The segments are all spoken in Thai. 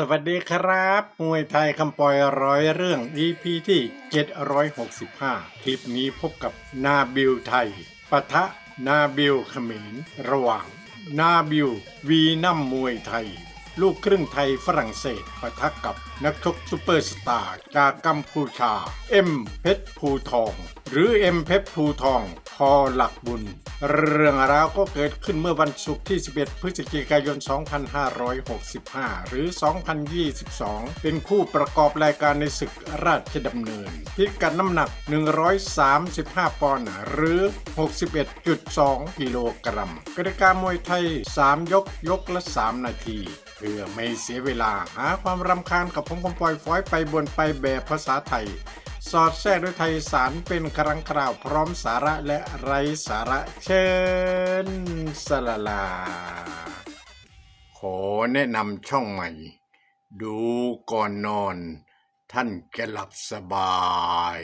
สวัสดีครับ มวยไทยคำปอยร้อยเรื่อง EP ที่ 765 คลิปนี้พบกับนาบิลไทยปะทะนาบิลเขมรระหว่าง นาบิลวีนัมมวยไทย ลูกครึ่งไทยฝรั่งเศสปะทะกับนักชกซูเปอร์สตาร์จากกัมพูชา เอ็มเพชรภูทอง หรือเอ็มเพชรภูทอง พอหลักบุญ เรื่องราวก็เกิดขึ้นเมื่อวันศุกร์ที่ 11 พฤศจิกายน 2565 หรือ 2022 เป็นคู่ประกอบรายการในศึกราชดำเนิน พิกัดน้ำหนัก 135 ปอนด์หรือ 61.2 กิโลกรัมกติกามวยไทย 3 ยกยกละ 3 นาทีเพื่อไม่เสียเวลาหาความรำคาญกับผมคมปล่อยฟอยไปบนไปแบบภาษาไทย สอดแทรกด้วยไทยสารเป็นครั้งคราวพร้อมสาระและไร้สาระเชิญสลาลา ขอแนะนำช่องใหม่ ดูก่อนนอน ท่านจะหลับสบาย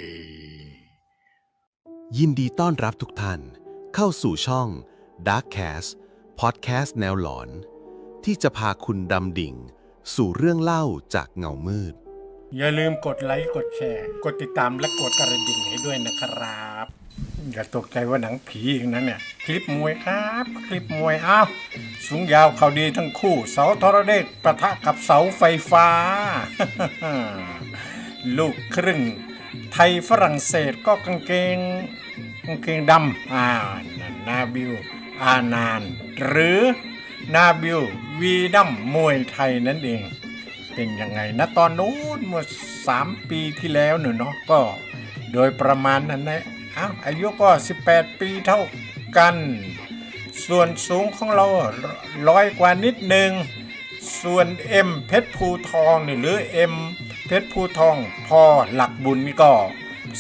ยินดีต้อนรับทุกท่าน เข้าสู่ช่อง Darkcast Podcast แนวหลอน ที่จะพาคุณดำดิ่ง สู่เรื่องเล่าจากเงามืด อย่าลืมกดไลค์กดแชร์ กดติดตามและกดกระดิ่งให้ด้วยนะครับ อย่าตกใจว่าหนังผีอีกนะเนี่ย คลิปมวยครับ คลิปมวยอ้าวสูงยาวเขาดีทั้งคู่ เสาทรเดชประทะกับเสาไฟฟ้า ลูกครึ่ง ไทยฝรั่งเศสก็กางเกงกางเกงดำอ่านั่นนาบิว อานาน หรือนาบิว วีดัมมวยไทยนั่นเอง เป็นยังไงนะตอนนู้นเมื่อสามปีที่แล้วหนูเนาะก็โดยประมาณนั้นนะอ้าวอายุก็ 18 ปีเท่ากัน ส่วนสูงของเราร้อยกว่านิดหนึ่งส่วนเอ็มเพชรภูทองนี่หรือเอ็มเพชรภูทองพอหลักบุญนี่ก็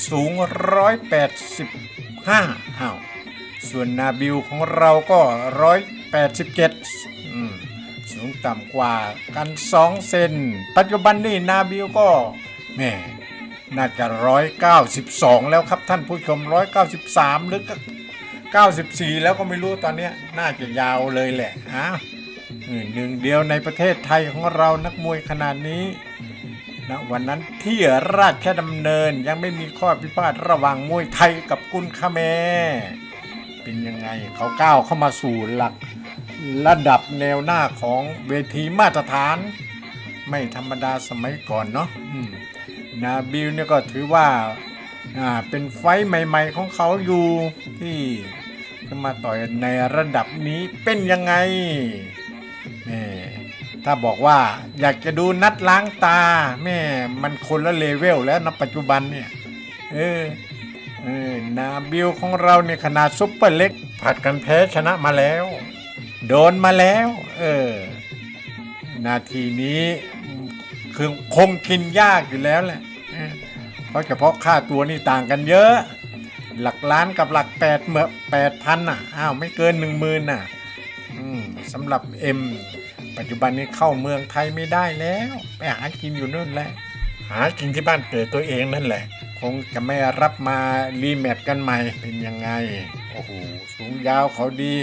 สูง 185อ้าวส่วนนาบิวของเราก็ 187 สูงต่ำกว่ากัน 2 เซน ปัจจุบันนี่นาบิวก็แม่น่าจะ 192 แล้วครับท่านผู้ชม 193 หรือก็94 แล้วก็ไม่รู้ตอนนี้น่าจะยาวเลยแหละอ้าวเออหนึ่งเดียวในประเทศไทยของเรานักมวยขนาดนี้นะวันนั้นที่ราชดำเนินยังไม่มีข้อพิพาทระหว่างมวยไทยกับกุนคาเม เป็นยังไงเขาก้าวเข้ามาสู่หลัก ระดับแนวหน้าของเวทีมาตรฐาน ไม่ธรรมดาสมัยก่อนเนาะนาบิลเนี่ยก็ถือว่าอ่าเป็นไฟใหม่ ๆ ของเขาอยู่ที่จะมาต่อยในระดับนี้เป็นยังไงแม่ถ้าบอกว่าอยากจะดูนัดล้างตาแม่มันคนละเลเวลแล้วนะปัจจุบันเนี่ยเออเออนาบิลของเราเนี่ยขนาดซุปเปอร์เล็ก ผัดกันแพ้ชนะมาแล้ว โดนมาแล้ว เออ นาทีนี้คือคงกินยากอยู่แล้วแหละเพราะเฉพาะค่าตัวนี่ต่างกันเยอะ หลักล้านกับหลักแปดเมื่อแปดพันอะ อ้าวไม่เกินหนึ่งหมื่นน่ะสำหรับเอ็มปัจจุบันนี้เข้าเมืองไทยไม่ได้แล้ว ไปหากินอยู่นู่นแหละ หากินที่บ้านเกิดตัวเองนั่นแหละ คงจะไม่รับมารีแมตช์กันใหม่เป็นยังไง โอ้โห สูงยาวเขาดี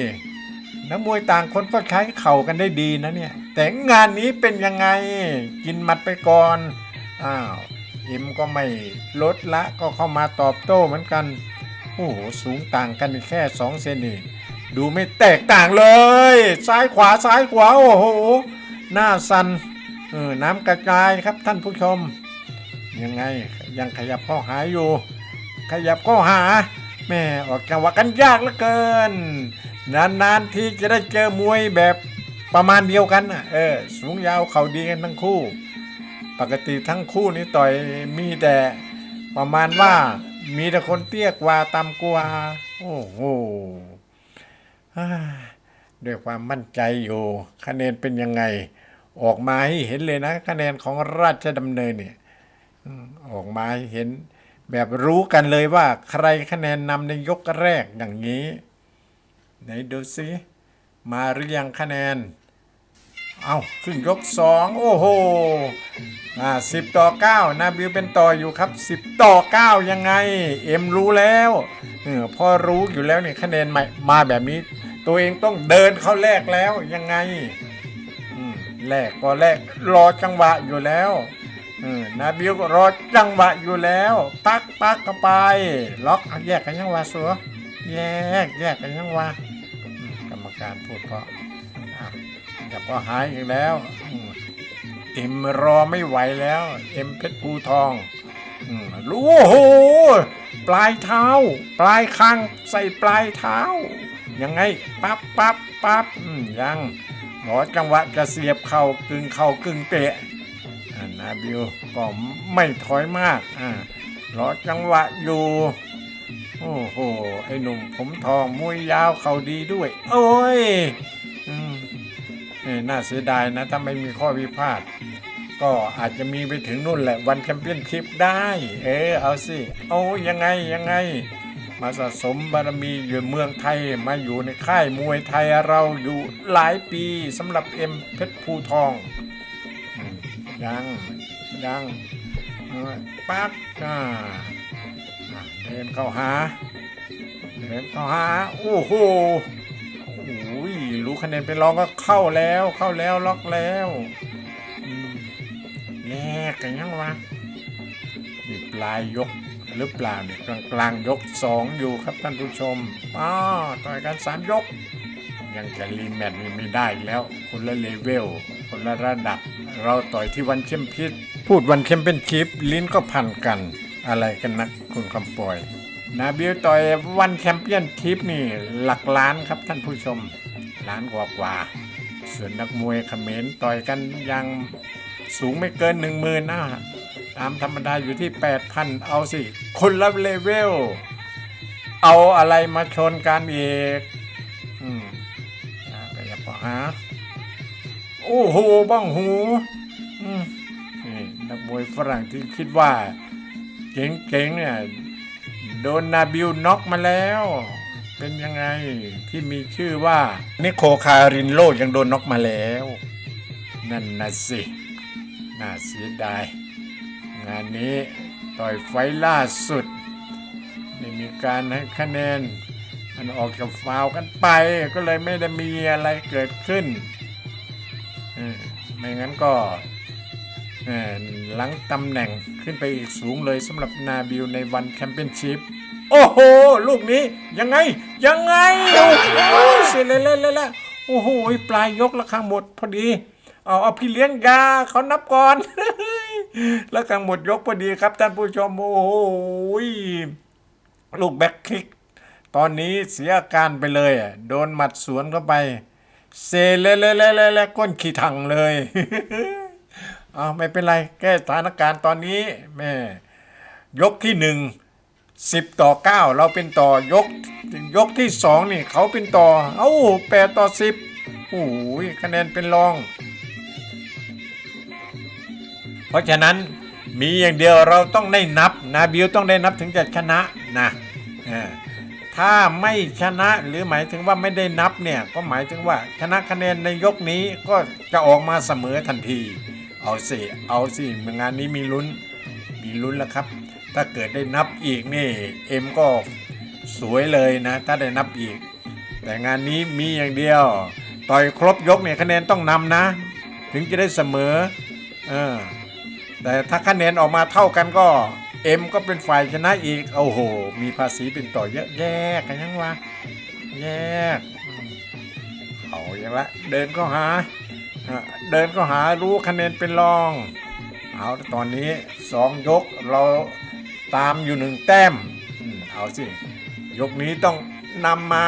นักมวยต่างคนก็ใช้เข่ากันได้ดีนะเนี่ย แต่งานนี้เป็นยังไงกินหมัดไปก่อนอ้าวเอ็มก็ไม่ลดละก็เข้ามาตอบโต้เหมือนกัน โอ้โหสูงต่างกันแค่สองเซนนี่ดูไม่แตกต่างเลย ซ้ายขวาซ้ายขวาโอ้โหหน้าสันเออน้ำกระจายครับท่านผู้ชม ยังไงยังขยับเข้าหาอยู่ ขยับเข้าหาแม่ออกจังหวะกันยากเหลือเกิน นานๆที่จะได้เจอมวยแบบประมาณเดียวกันนะเออ สูงยาวเขาดีกันทั้งคู่ ปกติทั้งคู่นี้ต่อยมีแต่ประมาณว่ามีแต่คนเตี้ยกว่าต่ำกว่า โอ้โหด้วยความมั่นใจอยู่ คะแนนเป็นยังไง ออกมาให้เห็นเลยนะคะแนนของราชดำเนินเนี่ยอออกมาให้เห็นแบบรู้กันเลยว่าใครคะแนนนำในยกแรกอย่างนี้ ไหนดูสิมาหรือยังคะแนน เอาขึ้นยกสองโอ้โหอ่าสิบต่อเก้านาบิวเป็นต่ออยู่ครับสิบต่อเก้ายังไง เอ็มรู้แล้วเออพอรู้อยู่แล้วเนี่ยคะแนนมามาแบบนี้ ตัวเองต้องเดินเข้าแรกแล้วยังไงแรกก็แรกรอจังหวะอยู่แล้วเออนาบิวก็รอจังหวะอยู่แล้ว ปักปักเข้าไป ล็อกเอาแยกกันยังวะสัวแยกแยกกันยังวะ การพูดเพราะอะจับก็หายอีกแล้ว เอ็มรอไม่ไหวแล้ว เอ็มเพชรภูทองรู้โห ปลายเท้า ปลายคางใส่ปลายเท้า ยังไง ปั๊บปั๊บปั๊บยังหมอจังหวะจะเสียบเข่ากึ่งเข่ากึ่งเตะนาบิวก็ไม่ถอยมากอ่ารอจังหวะอยู่ โอ้โห ไอ้หนุ่มผมทองมวยยาวเข่าดีด้วยโอ้ยอืมเอ้ยน่าเสียดายนะ ถ้าไม่มีข้อพิพาทก็อาจจะมีไปถึงนู่นแหละวันแชมเปี้ยนชิพได้ เออเอาสิเอายังไงยังไง มาสะสมบารมีอยู่เมืองไทยมาอยู่ในค่ายมวยไทยเราอยู่หลายปีสำหรับเอ็มเพชรภูทองอืมยังยังเออปั๊บอ่าอะ เดินเข้าหาเดินเข้าหาโอ้โหโอ้ยรู้คะแนนเป็นรองก็เข้าแล้วเข้าแล้วล็อกแล้วแยกกันยังวะมีปลายยกหรือเปล่าเนี่ยกลางกลางๆยกสองอยู่ครับท่านผู้ชมอ๋อต่อยกันสามยก ยังจะรีแมตช์ไม่ได้แล้ว คนละเลเวล คนละระดับ เราต่อยที่วันเข้มพิษพูดวันเข้มเป็นชิปลิ้นก็พันกัน อะไรกันนักคุณคำปอยนาบิวต่อยวันแชมเปี้ยนทิปนี่หลักล้านครับท่านผู้ชมล้านกว่ากว่า ส่วนนักมวยเขมรต่อยกันยังสูงไม่เกินหนึ่งหมื่นนะตามธรรมดาอยู่ที่ 8,000 เอาสิ คนละเลเวล เอาอะไรมาชนกันอีกอืมอ่าก็อย่าปอหาโอ้โหบ้องหู อืมนี่นักมวยฝรั่งที่คิดว่า เจ๋งๆเนี่ยโดนนาบิวน็อกมาแล้ว เป็นยังไงที่มีชื่อว่านิโคคารินโลยังโดนน็อกมาแล้ว นั่นนะสิน่าเสียดาย งานนี้ต่อยไฟล่าสุดไม่มีการให้คะแนน มันออกจากฟาวกันไป ก็เลยไม่ได้มีอะไรเกิดขึ้น ไม่งั้นก็ หลังตำแหน่งขึ้นไปอีกสูงเลยสำหรับนาบิวในวันแชมเปี้ยนชิพโอ้โห ลูกนี้ยังไง ยังไง โอ้โหเสียเลยเลยเลยเลยโอ้โห ปลายยกแล้วข้างหมดพอดี เอาเอาพี่เลี้ยงยาเขานับก่อนแล้วข้างหมดยกพอดีครับท่านผู้ชม โอ้โหลูกแบ็คคิก ตอนนี้เสียอาการไปเลยอะโดนหมัดสวนเข้าไป เซเลเลเลเลเลก้นขี้ถังเลย อาไม่เป็นไร แก้สถานการณ์ตอนนี้แม่ยกที่หนึ่งสิบต่อเก้าเราเป็นต่อยกยกที่สองนี่เขาเป็นต่อ เอ้าแปดต่อสิบโอ้ยคะแนนเป็นรอง เพราะฉะนั้นมีอย่างเดียวเราต้องได้นับนาบิวต้องได้นับถึงจะชนะนะถ้าไม่ชนะหรือหมายถึงว่าไม่ได้นับเนี่ยก็หมายถึงว่าชนะคะแนนในยกนี้ก็จะออกมาเสมอทันที เอาสิเอาสิงานนี้มีลุ้นมีลุ้นแล้วครับ ถ้าเกิดได้นับอีกนี่เอ็มก็สวยเลยนะ ถ้าได้นับอีก แต่งานนี้มีอย่างเดียว ต่อยครบยกเนี่ยคะแนนต้องนำนะ ถึงจะได้เสมอเออแต่ถ้าคะแนนออกมาเท่ากันก็เอ็มก็เป็นฝ่ายชนะอีกโอ้โห มีภาษีเป็นต่อเยอะแยกกันยังวะแยกเอาอย่างละเดินก็หา เดินก็หารู้คะแนนเป็นรอง เอาตอนนี้สองยกเราตามอยู่หนึ่งแต้ม เอาสิ ยกนี้ต้องนำมา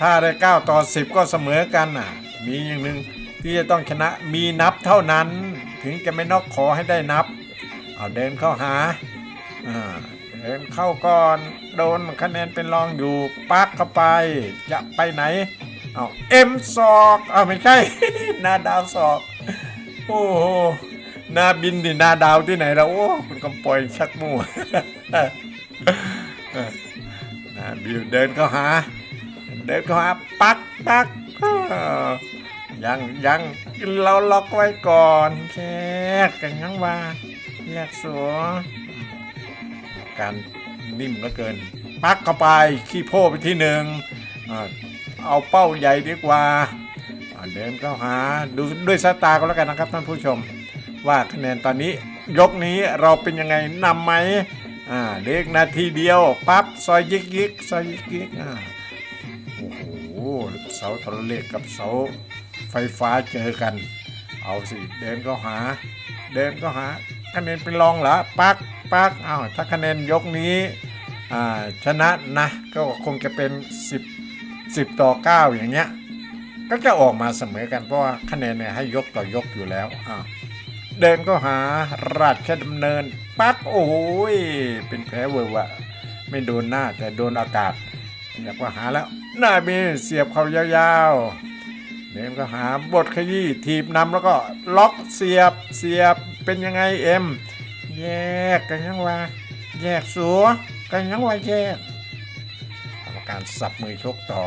ถ้าได้ 9 ต่อ 10 ก็เสมอกันอะ มีอย่างหนึ่งที่จะต้องชนะมีนับเท่านั้น ถึงจะไม่นอกขอให้ได้นับ เอาเดินเข้าหาอ่าเดินเข้าก่อน โดนคะแนนเป็นรองอยู่ปักเข้าไป จะไปไหน เอาเอ็มศอกเอาไม่ใช่ นาดาวศอก โอ้โหนาบินดินาดาวที่ไหนเราโอ้คุณกำปอยชักมั่วนาบิวเดินเข้าหา เดินเข้าหาปักปักยังยังเราล็อกไว้ก่อนแค่กันยังว่าแยกสัวการนิ่มเหลือเกิน ปักเข้าไปขี้โพไปที่หนึ่ง เอาเป้าใหญ่ดีกว่าเดินเข้าหาดูด้วยสายตาก็แล้วกันนะครับท่านผู้ชม ว่าคะแนนตอนนี้ยกนี้เราเป็นยังไงนำไหมอ่าเล็กนาทีเดียวปั๊บซอยยิกยิกซอยยิกยิกอ่าโอ้โหเสาโทรเลขกับเสาไฟฟ้าเจอกัน เอาสิเดินเข้าหา เดินเข้าหาคะแนนเป็นรองเหรอปักปักอ้าวถ้าคะแนนยกนี้อ่าชนะนะก็คงจะเป็น 10 10 ต่อ 9 อย่างเงี้ย ก็จะออกมาเสมอกันเพราะว่าคะแนนเนี่ยให้ยกต่อยกอยู่แล้วอ่าเดินก็หาราชดำเนินปั๊กโอ้ยเป็นแผลเวอะวะไม่โดนหน้าแต่โดนอากาศอยากว่าหาแล้วหน้ามีเสียบเขายาวๆเดินก็หาบทขยี้ทีบนำแล้วก็ล็อกเสียบเสียบเป็นยังไงเอ็มแยกกันยังวะแยกสัวกันยังวะแยก กรรมการสับมือชกต่อ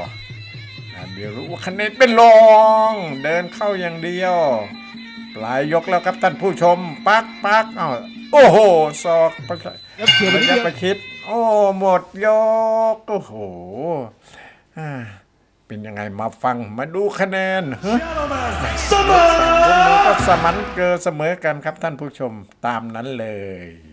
นาเบียรู้ว่าคะแนนเป็นรองเดินเข้าอย่างเดียว ปลายยกแล้วครับท่านผู้ชม ปักปักอ้าวโอ้โหศอกประชแล้วเขียนไประนิดยะเดียวประชิด โอ้หมดยกโอ้โหอ่าเป็นยังไงมาฟังมาดูคะแนนเฮ้ย เสมอพวกนี้ก็สมันเกอเสมอกันครับท่านผู้ชมตามนั้นเลย